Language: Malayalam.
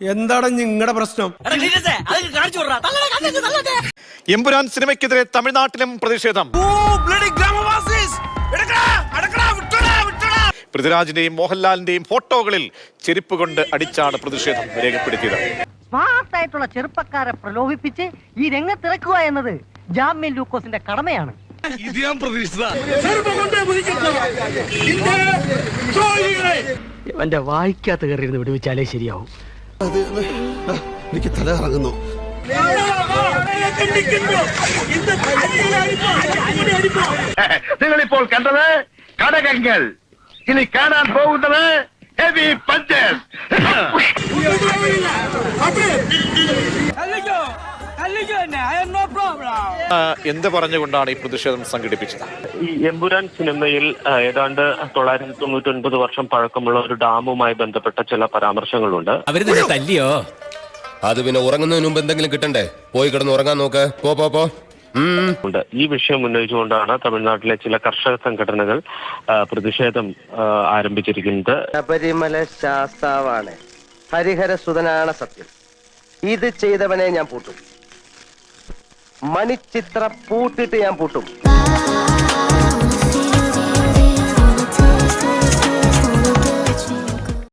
എന്താണ് നിങ്ങളുടെ പ്രശ്നം? എമ്പുരാൻ സിനിമയ്ക്കെതിരെ തമിഴ്നാട്ടിലും പ്രതിഷേധം. പൃഥ്വിരാജിന്റെയും മോഹൻലാലിന്റെയും ഫോട്ടോകളിൽ ചെരുപ്പ് കൊണ്ട് അടിച്ചാണ് പ്രതിഷേധം രേഖപ്പെടുത്തിയത്. സ്മാർട്ടായിട്ടുള്ള ചെറുപ്പക്കാരെ പ്രലോഭിപ്പിച്ച് ഈ രംഗത്തിറക്കുക എന്നത് ജാമ്യൻ ലൂക്കോസിന്റെ കടമയാണ്. എന്റെ വായിക്കാത്ത കയറിയിരുന്ന് വിടുവിച്ചാലേ ശരിയാവും. എനിക്ക് തല കറങ്ങുന്നു. നിങ്ങളിപ്പോൾ കണ്ടത് കടകങ്ങൾ. ഇനി കാണാൻ പോകുന്നത് ഹെവി പഞ്ചസ് എന്ത് പറഞ്ഞുകൊണ്ടാണ് ഈ പ്രതിഷേധം സംഘടിപ്പിച്ചത്? ഈ എമ്പുരാൻ സിനിമയിൽ ഏതാണ്ട് തൊള്ളായിരത്തി തൊണ്ണൂറ്റി ഒൻപത് വർഷം പഴക്കമുള്ള ഒരു ഡാമുമായി ബന്ധപ്പെട്ട ചില പരാമർശങ്ങളുണ്ട്. അവർ തല്ലിയോ? അത് പിന്നെ ഉറങ്ങുന്നതിന് മുമ്പ് എന്തെങ്കിലും കിട്ടണ്ടേ? പോയി കിടന്ന് ഉറങ്ങാൻ നോക്ക്. പോ പോ പോ. ഉണ്ട്. ഈ വിഷയം ഉന്നയിച്ചുകൊണ്ടാണ് തമിഴ്നാട്ടിലെ ചില കർഷക സംഘടനകൾ പ്രതിഷേധം ആരംഭിച്ചിരിക്കുന്നത്. ശബരിമല ശാസ്താവാണ്. ഹരിഹര സുതനാണ് സത്യം. ഇത് ചെയ്തവനെ ഞാൻ പൂട്ടും. മണിച്ചിത്ര പൂട്ടിട്ട് ഞാൻ പൂട്ടും.